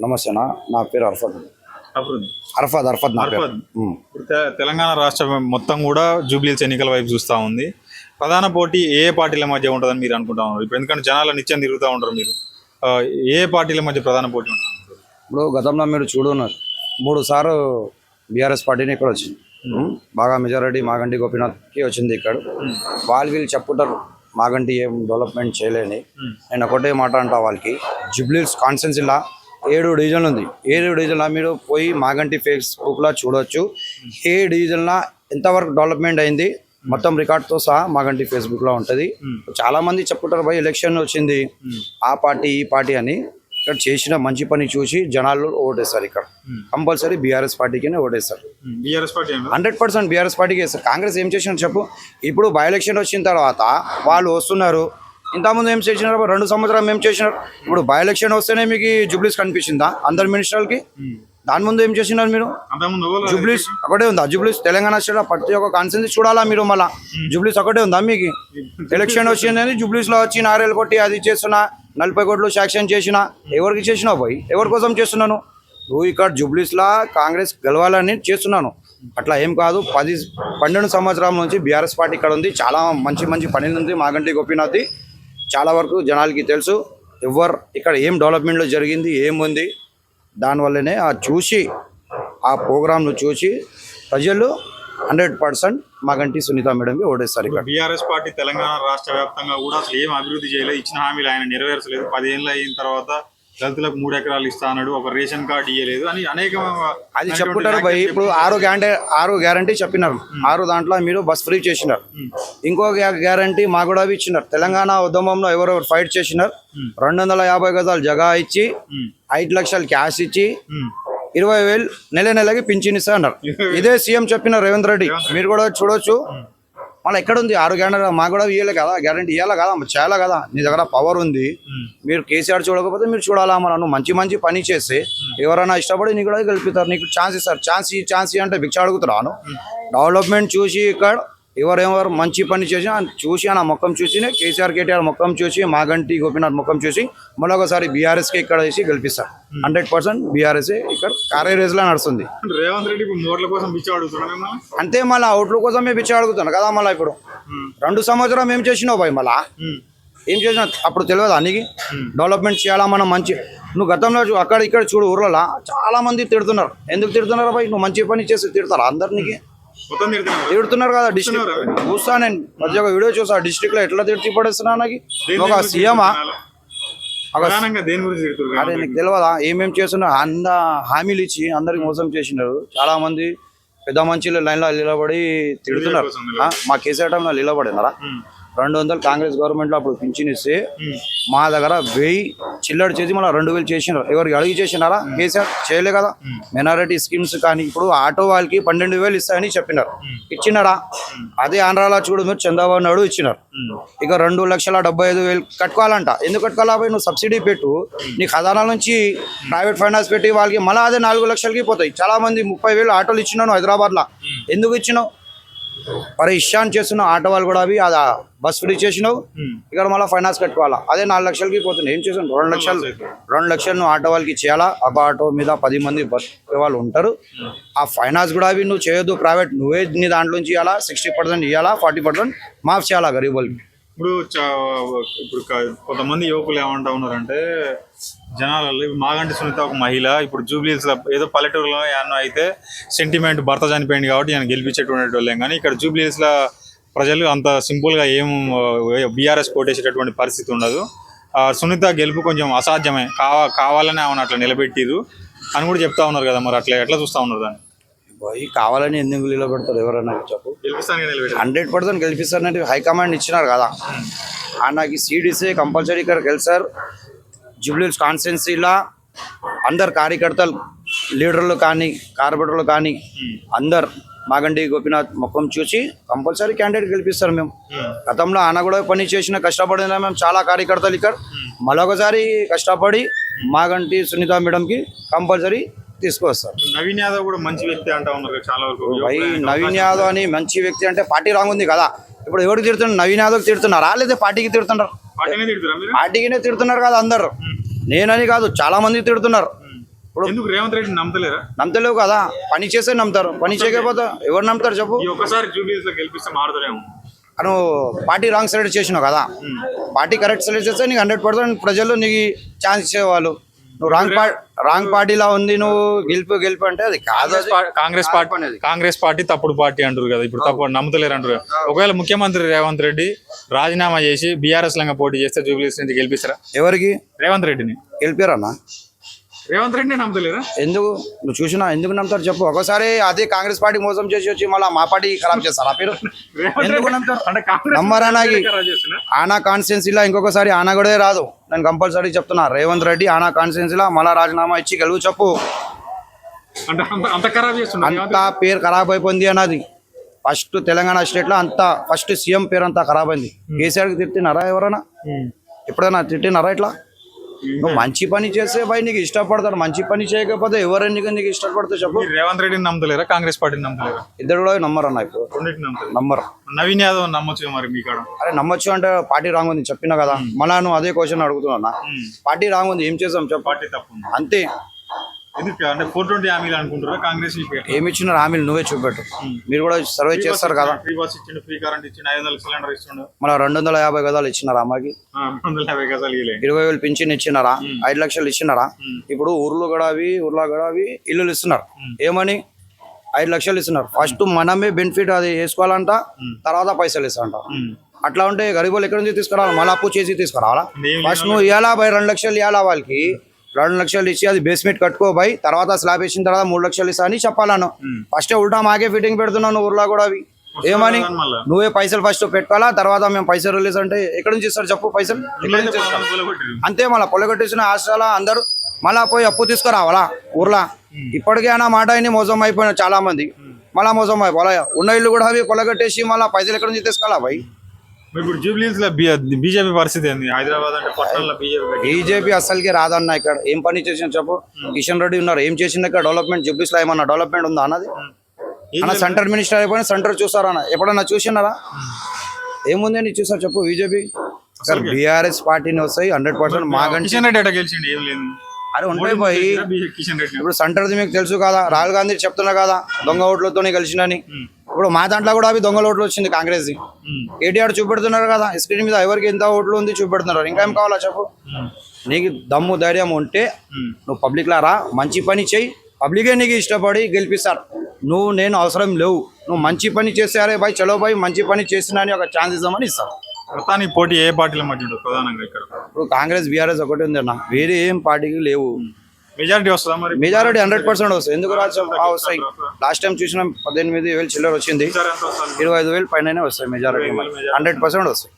నమస్తేనా నా పేరు అర్ఫద్ అర్ఫద్ అర్ఫద్ నా పేరు. ఉమ్. తెలంగాణ రాష్ట్రం మొత్తం కూడా జూబ్లీస్ ఎన్నికల వైపు చూస్తూ ఉంది. ప్రధాన పోటీ ఏ పార్టీల మధ్య ఉంటుందని మీరు అనుకుంటా ఉన్నారు? ఇప్పుడు ఎందుకంటే జనాలు నిత్యం తిరుగుతూ ఉంటారు మీరు. ఆ, ఏ పార్టీల మధ్య ప్రధాన పోటీ ఉంటుంది? ఇప్పుడు గతంలో మీరు చూడున్నారు మూడు సార్లు బీఆర్ఎస్ పార్టీని ఇక్కడ వచ్చింది. ఉమ్. బాగా మెజారిటీ మాగంటి గోపీనాథ్కి వచ్చింది ఇక్కడ. వాళ్ళు వీళ్ళు చెప్పుకుంటారు మాగంటి ఏం డెవలప్మెంట్ చేయలేని. నేను ఒకటే మాట అంటా వాళ్ళకి జుబ్లీస్ కాన్స్టెన్సీలా ఏడు డివిజన్లు ఉంది. ఏడు డివిజన్లో మీరు పోయి మాగంటి ఫేస్బుక్లో చూడొచ్చు. ఏ డివిజన్లో ఎంతవరకు డెవలప్మెంట్ అయింది మొత్తం రికార్డ్తో సహా మాగంటి ఫేస్బుక్లో ఉంటుంది. చాలా మంది చెప్పుకుంటారు భయ్ ఎలక్షన్ వచ్చింది. ఆ పార్టీ ఈ పార్టీ అని. ఇక్కడ చేసిన మంచి పని చూసి జనాలు ఓటేస్తారు ఇక్కడ. కంపల్సరీ బీఆర్ఎస్ పార్టీకి ఓటేస్తారు. BRS party hundred percent BRS పార్టీకి వేస్తారు కాంగ్రెస్ ఏం చేసినారు చెప్పు? ఇప్పుడు బై ఎలక్షన్ వచ్చిన తర్వాత వాళ్ళు వస్తున్నారు. ఇంతకుముందు ఏం చేసినారు? రెండు సంవత్సరాలు ఏం చేసినారు? ఇప్పుడు బై ఎలక్షన్ వస్తేనే మీకు జుబ్లీస్ కనిపించిందా అందరు మినిస్టర్లకి? దాని ముందు ఏం చేసినారు మీరు? జుబ్లీస్ ఒకటే ఉందా? జుబ్లీస్ తెలంగాణ స్టేట్ ప్రతి ఒక్క కాన్సెన్స్ చూడాలా మీరు మళ్ళా? జుబ్లీస్ ఒకటే ఉందా మీకు? ఎలక్షన్ వచ్చిందని జుబ్లీస్లో వచ్చి నారేలు కొట్టి అది చేస్తున్నా నలభై కోట్లు శాంక్షన్ చేసిన ఎవరికి చేసినావు పోయి ఎవరి కోసం చేస్తున్నాను? నువ్వు ఇక్కడ జుబ్లీస్ లా కాంగ్రెస్ గెలవాలని చేస్తున్నాను. అట్లా ఏం కాదు. పది పన్నెండు సంవత్సరాల నుంచి బీఆర్ఎస్ పార్టీ ఇక్కడ ఉంది. చాలా మంచి మంచి పని ఉంది. మాగంటి గోపీనాథ్ది. చాలా వరకు జనాలకి తెలుసు ఎవరు ఇక్కడ ఏం డెవలప్మెంట్లో జరిగింది ఏముంది దానివల్లనే ఆ చూసి ఆ ప్రోగ్రామ్ను చూసి ప్రజలు హండ్రెడ్ పర్సెంట్ మాగంటి సునీత మేడంకి ఓడేస్తారు ఇక్కడ. బీఆర్ఎస్ పార్టీ తెలంగాణ రాష్ట్ర వ్యాప్తంగా కూడా అసలు ఏం అభివృద్ధి చేయలేదు ఇచ్చిన హామీలు ఆయన నెరవేర్చలేదు. పదేళ్ళు అయిన తర్వాత దళితులకు మూడు ఎకరాలు ఇస్తా అన్నాడు. ఒక రేషన్ కార్డు ఇవ్వలేదు అని అనేక అది చెప్పుకుంటారు భయ్. ఇప్పుడు ఆరు గ్యారంటీ ఆరు గ్యారంటీ చెప్పినారు. ఆరు దాంట్లో మీరు బస్ ఫ్రీ చేసినారు. ఇంకో గ్యారంటీ మా కూడా అవి ఇచ్చినారు. తెలంగాణ ఉద్యమంలో ఎవరెవరు ఫైట్ చేసినారు? రెండు వందల యాభై గజాలు జగా ఇచ్చి ఐదు లక్షలు క్యాష్ ఇచ్చి ఇరవై వేలు నెల నెలకి పింఛన్ ఇస్తా అన్నారు. ఇదే సీఎం చెప్పిన రేవంత్ రెడ్డి. మీరు కూడా చూడొచ్చు. మళ్ళీ ఎక్కడ ఉంది ఆరు గ్యారంటీ మాకు కూడా ఇవ్వాలి కదా గ్యారంటీ ఇవ్వాలి కదా? చేయాలి కదా? నీ దగ్గర పవర్ ఉంది. మీరు కేసీఆర్ చూడకపోతే మీరు చూడాలా మన నువ్వు మంచి మంచి పని చేస్తే ఎవరైనా ఇష్టపడి నీకు కూడా గెలుపుతారు నీకు ఛాన్స్ ఇస్తారు. ఛాన్స్ ఈ ఛాన్స్ అంటే భిక్ష అడుగుతున్నాను. డెవలప్మెంట్ చూసి ఇక్కడ ఎవరెవరు మంచి పని చేసి చూసి ఆ ముఖం చూసి కేసీఆర్ కేటీఆర్ ముఖం చూసి మాగంటి గోపీనాథ్ ముఖం చూసి మరొకసారి బీఆర్ఎస్కి ఇక్కడ వేసి గెలిపిస్తారు హండ్రెడ్ పర్సెంట్ బీఆర్ఎస్ ఇక్కడ కారే రేజ్లో నడుస్తుంది రేవంత్ రెడ్డి మోర్ల కోసం బిచ్చ అడుగుతున్నాడు మిమ్మల్ని అంతే మళ్ళీ అవుట్ల కోసమే పిచ్చి అడుగుతున్నా కదా మళ్ళీ ఇప్పుడు. రెండు సంవత్సరం ఏం చేసినావు భయ్ మళ్ళా? ఏం చేసినా అప్పుడు తెలియదు అనికి డెవలప్మెంట్ చేయాలా మనం మంచి నువ్వు గతంలో అక్కడ ఇక్కడ చూడు ఊర్లలో చాలా మంది తిడుతున్నారు. ఎందుకు తిడుతున్నారు భయ్ నువ్వు మంచి పని చేస్తే తిడతారు అందరినీ తిడుతున్నారు కదా డిస్ట్రిక్ట్ చూస్తా నేను. ప్రతి ఒక్క వీడియో చూసా డిస్ట్రిక్ట్లో ఎట్లా తిడిచి పడేస్తున్నా నాకు దేని ఒక సీఎమా అదే నీకు తెలియదా ఏమేం చేస్తున్నా? అంద హామీలు ఇచ్చి అందరికి మోసం చేసినారు. చాలా మంది పెద్ద మంచిలు లైన్లో నిలబడి తిడుతున్నారు. మా కేసీఆర్ టైంలో నిలబడినారా? రెండు వందలు కాంగ్రెస్ గవర్నమెంట్లో అప్పుడు పింఛన్ ఇస్తే మా దగ్గర వెయ్యి చిల్లడి చేసి మళ్ళీ రెండు వేలు చేసినారు. ఎవరికి అడిగి చేసినారా? కేసీఆర్ చేయలే కదా. మైనారిటీ స్కీమ్స్ కానీ ఇప్పుడు ఆటో వాళ్ళకి పన్నెండు వేలు ఇస్తాయని చెప్పినారు. ఇచ్చినారా అదే ఆంధ్రాలో చూడు మీరు చంద్రబాబు నాయుడు ఇచ్చినారు. ఇక రెండు లక్షల డెబ్బై ఐదు వేలు కట్టుకోవాలంట. ఎందుకు కట్టుకోవాలా నువ్వు సబ్సిడీ పెట్టు. నీ ఖజానా నుంచి ప్రైవేట్ ఫైనాన్స్ పెట్టి వాళ్ళకి మళ్ళీ అదే నాలుగు లక్షలకి పోతాయి. చాలా మంది ముప్పై వేలు ఆటోలు ఇచ్చినాను హైదరాబాద్లో. ఎందుకు ఇచ్చినావు? మరి ఇష్టాన్ చేస్తున్నావు ఆటో వాళ్ళు కూడా అవి అది బస్ ఫ్రీ చేసినావు? ఇక్కడ మళ్ళీ ఫైనాన్స్ కట్టుకోవాలా? అదే నాలుగు లక్షలకి పోతుంది ఏం చేసాను రెండు లక్షలు రెండు లక్షలు నువ్వు ఆటో వాళ్ళకి చేయాలా ఒక ఆటో మీద పది మంది బస్ వాళ్ళు ఉంటారు. ఆ ఫైనాన్స్ కూడా అవి నువ్వు చేయొద్దు ప్రైవేట్ నువ్వే నీ దాంట్లోంచి ఇవ్వాలా సిక్స్టీ పర్సెంట్ ఇవ్వాలా ఫార్టీ పర్సెంట్ మాఫ్ చేయాలా గరీబ్ వాళ్ళకి? ఇప్పుడు ఇప్పుడు కొంతమంది యువకులు ఏమంటా ఉన్నారంటే జనాలలో మాగంటి సునీత ఒక మహిళ. ఇప్పుడు జూబ్లీస్ ఏదో పల్లెటూరులో ఏమన్నా అయితే సెంటిమెంట్ భర్త చనిపోయింది కాబట్టి ఆయన గెలిపించేటువంటి వాళ్ళేం కానీ ఇక్కడ జూబ్లీస్ల ప్రజలు అంత సింపుల్గా ఏం బీఆర్ఎస్ కోటేసేటటువంటి పరిస్థితి ఉండదు. సునీత గెలుపు కొంచెం అసాధ్యమే. కావా కావాలని ఆమెను అట్లా నిలబెట్టిరు అని కూడా చెప్తా ఉన్నారు కదా మరి. అట్లా ఎట్లా చూస్తా ఉన్నారు దాన్ని? పోయి కావాలని ఎందుకు నిలబెడతారు ఎవరన్నా చెప్పు. హండ్రెడ్ పర్సెంట్ గెలిపిస్తారంటే హైకమాండ్ ఇచ్చినారు కదా. ఆ నాకు ఈ సీట్ ఇస్తే కంపల్సరీ ఇక్కడ గెలిచారు జూబ్లీస్ కాన్స్టిట్యున్సీలో అందరు కార్యకర్తలు లీడర్లు కానీ కార్పొరేటర్లు కానీ అందరు మాగండి గోపీనాథ్ ముఖం చూసి కంపల్సరీ క్యాండిడేట్ గెలిపిస్తారు మేము. గతంలో ఆయన కూడా పని చేసిన కష్టపడిన మేము చాలా కార్యకర్తలు ఇక్కడ. మరొకసారి కష్టపడి మాగంటి సునీత మేడంకి కంపల్సరీ తీసుకొస్తారు. నవీన్ యాదవ్ కూడా మంచి వ్యక్తి అంటా ఉన్నారు చాలా వరకు. నవీన్ యాదవ్ అని మంచి వ్యక్తి అంటే పార్టీ రాంగ్ ఉంది కదా. ఇప్పుడు ఎవరికి తిడుతున్నారు? నవీన్ యాదవ్ తిడుతున్నారా? లేదా పార్టీకి తిడుతున్నారు? పార్టీనే తిడుతున్నారు కదా అందరు. నేనని కాదు చాలా మంది తిడుతున్నారు. ఎందుకు రేవంత్ రెడ్డి నమ్మతలేరా? నమ్మతలేవు కదా. పని చేస్తే నమ్ముతారు. పని చేయకపోతే ఎవరు నమ్ముతారు చెప్పు? గెలిపిస్తే మారుతారేమో. నువ్వు పార్టీ రాంగ్ సెలెక్ట్ చేసినావు కదా. పార్టీ కరెక్ట్ సెలెక్ట్ చేస్తే నీకు హండ్రెడ్ పర్సెంట్ ప్రజలు నీకు ఛాన్స్ ఇచ్చేవాళ్ళు. నువ్వు రాంగ్ పార్టీ రాంగ్ పార్టీలో ఉంది నువ్వు గెలుపు గెలుపు అంటే అది కాదు కాంగ్రెస్ పార్టీ కాంగ్రెస్ పార్టీ తప్పుడు పార్టీ అంటారు కదా ఇప్పుడు తప్పు నమ్ముతలేరు అంటారు. ఒకవేళ ముఖ్యమంత్రి రేవంత్ రెడ్డి రాజీనామా చేసి బీఆర్ఎస్ లంగా పోటీ చేస్తే జూబ్లీస్ నుంచి గెలిపిస్తారా? ఎవరికి? రేవంత్ రెడ్డిని. గెలిపారన్నా? రేవంత్ రెడ్డిని నమ్ముతలేరా ఎందుకు? నువ్వు చూసినా? ఎందుకు నమ్ముతారు చెప్పు. ఒకసారి అదే కాంగ్రెస్ పార్టీ మోసం చేసి వచ్చి మళ్ళీ మా పార్టీ ఖరాబ్ చేస్తారా? మీరు రేవంత్ ఎందుకు రెడ్డి నమ్ముతారు? అంటే కాంగ్రెస్ నమ్మరా నాకు? ఖరాబ్ చేస్తున్నా? ఆనా కాన్స్టిట్యున్సీలో ఇంకొకసారి ఆనా కూడా రాదు. నేను కంపల్సరీ చెప్తున్నా. రేవంత్ రెడ్డి ఆనా కాన్స్టిట్యున్సీలో మళ్ళా రాజీనామా ఇచ్చి గెలువు చెప్పు. అంత- పేరు ఖరాబ్ అయిపోయింది అన్నది. ఫస్ట్ తెలంగాణ స్టేట్లో అంతా ఫస్ట్ సీఎం పేరు అంతా ఖరాబ్ అయింది. కేసీఆర్కి తిట్టినారా ఎవరైనా? ఎప్పుడైనా తిట్టినారా ఇట్లా? నువ్వు మంచి పని చేస్తే భయ్ నీకు ఇష్టపడతారు మంచి పని చేయకపోతే ఎవరెందుకు నీకు ఇష్టపడతావు చెప్పు? రేవంత్ రెడ్డిని నమ్ముతలేరా కాంగ్రెస్ పార్టీని నమ్ముతలేరా? ఇద్దరు కూడా నమ్మరు అన్న ఇప్పుడు నమ్మరు. నవీన్ యాదవ్ నమ్మొచ్చు మరి మీ కాడ? అరే నమ్మొచ్చు అంటే పార్టీ రాంగ్ ఉంది చెప్పినా కదా. మళ్ళా నువ్వు అదే క్వశ్చన్ అడుగుతున్నా పార్టీ రాంగ్ ఉంది ఏం చేసాం చెప్పు. పార్టీ తప్పు అంతే. ఎందుకు అంటే ఫోర్ ట్వంటీ హామీలు అనుకుంటారా కాంగ్రెస్ ఏమి ఇచ్చినారు హామీలు నువ్వే చూపెట్టు. మీరు కూడా సర్వే చేస్తారు కదా. ఫ్రీ బస్ ఇచ్చిండు ఫ్రీ కరెంట్ ఇచ్చిండు ఐదు వందల సిలిండర్ ఇచ్చిండు. మన రెండు వందల యాభై గదాలు ఇచ్చినారా అమ్మకి ఇరవై వేలు పింఛన్ ఇచ్చినారా? ఐదు లక్షలు ఇచ్చినారా? ఇప్పుడు ఊర్లు కూడా అవి ఊర్లో కూడా అవి ఇల్లులు ఇస్తున్నారు. ఏమని? ఐదు లక్షలు ఇస్తున్నారు. ఫస్ట్ మనమే బెనిఫిట్ అది వేసుకోవాలంట తర్వాత పైసలు ఇస్తాంట అట్లా ఉంటే గరీబులు ఎక్కడి నుంచి తీసుకురావాలి? మళ్ళీ అప్పు చేసి తీసుకురావాలా? ఫస్ట్ నువ్వు ఇవ్వాలా బై రెండు లక్షలు ఇవ్వాలా వాళ్ళకి? రెండు లక్షలు ఇచ్చి అది బేస్మెంట్ కట్టుకో బై తర్వాత స్లాబ్ వేసిన తర్వాత మూడు లక్షలు ఇస్తా అని చెప్పాలను. ఫస్ట్ ఉల్టా మాకే ఫిట్టింగ్ పెడుతున్నాను ఊర్లో కూడా అవి. ఏమని? నువ్వే పైసలు ఫస్ట్ పెట్టుకోవాలా? తర్వాత మేము పైసలు రిలీజ్ అంటే ఎక్కడి నుంచి ఇస్తారు చెప్పు పైసలు. అంతే మళ్ళీ పొలగొట్టేసిన హాస్టల్ అందరూ మళ్ళా పోయి అప్పు తీసుకురావాలా ఊర్లో? ఇప్పటికే అన్న మాట అయినా మోసం అయిపోయిన చాలా మంది మళ్ళా మోసం అయిపోవాలా ఉన్న ఇల్లు కూడా అవి పొలగొట్టేసి మళ్ళీ పైసలు ఎక్కడి నుంచి తీసుకురాలా భయ్ మరి ఇప్పుడు జూబ్లీస్లో బీజేపీ పరిస్థితి ఏంది? హైదరాబాద్ అంటే పట్టణంలో బీజేపీ బీజేపీ అస్సలకి రాదన్న ఇక్కడ. ఏం పని చేసిన చెప్పు? కిషన్ రెడ్డి ఉన్నారు. ఏం చేసింది ఇక్కడ? డెవలప్మెంట్ జుబ్లీస్లో ఏమన్నా డెవలప్మెంట్ ఉందా అన్నది? అన్న సెంటర్ మినిస్టర్ అయిపోయినా సెంటర్ చూస్తారన్న. ఎప్పుడన్నా చూసినారా ఏముందని చూసారు చెప్పు బీజేపీ? బీఆర్ఎస్ పార్టీని వస్తాయి హండ్రెడ్ పర్సెంట్ మాగంటి కిషన్ రెడ్డి గెలిచిండు ఏం లేదు. అరే ఉంటాయి పోయి. ఇప్పుడు సెంటర్ది మీకు తెలుసు కదా రాహుల్ గాంధీ చెప్తున్నా కదా దొంగ ఓట్లతోనే కలిసినని ఇప్పుడు మా దాంట్లో కూడా అవి దొంగల ఓట్లు వచ్చింది కాంగ్రెస్ కేటీఆర్ చూపెడుతున్నారు కదా స్క్రీన్ మీద ఎవరికి ఎంత ఓట్లు ఉంది చూపెడుతున్నారు. ఇంకా ఏం కావాలా చెప్పు? నీకు దమ్ము ధైర్యం ఉంటే నువ్వు పబ్లిక్ లా రా మంచి పని చెయ్యి పబ్లికే నీకు ఇష్టపడి గెలిపిస్తారు. నువ్వు నేను అవసరం లేవు. నువ్వు మంచి పని చేస్తే అరే బాయ్ చలో బాయ్ మంచి పని చేసినా అని ఒక ఛాన్స్ ఇద్దామని ఇస్తారు. మొత్తానికి పోటీ ఏ పార్టీల మధ్య ప్రధానంగా ఇక్కడ? ఇప్పుడు కాంగ్రెస్ బీఆర్ఎస్ ఒకటి ఉంది అన్న. వేరే ఏం పార్టీకి లేవు. మెజారిటీ వస్తుందా మరి? మెజారిటీ హండ్రెడ్ పర్సెంట్ వస్తాయి ఎందుకు రాజ్యం వస్తాయి. లాస్ట్ టైం చూసిన పద్దెనిమిది వేలు చిల్లర వచ్చింది. వస్తుంది? ఇరవై ఐదు వేలు పైన వస్తాయి మెజారిటీ. హండ్రెడ్ పర్సెంట్ వస్తాయి.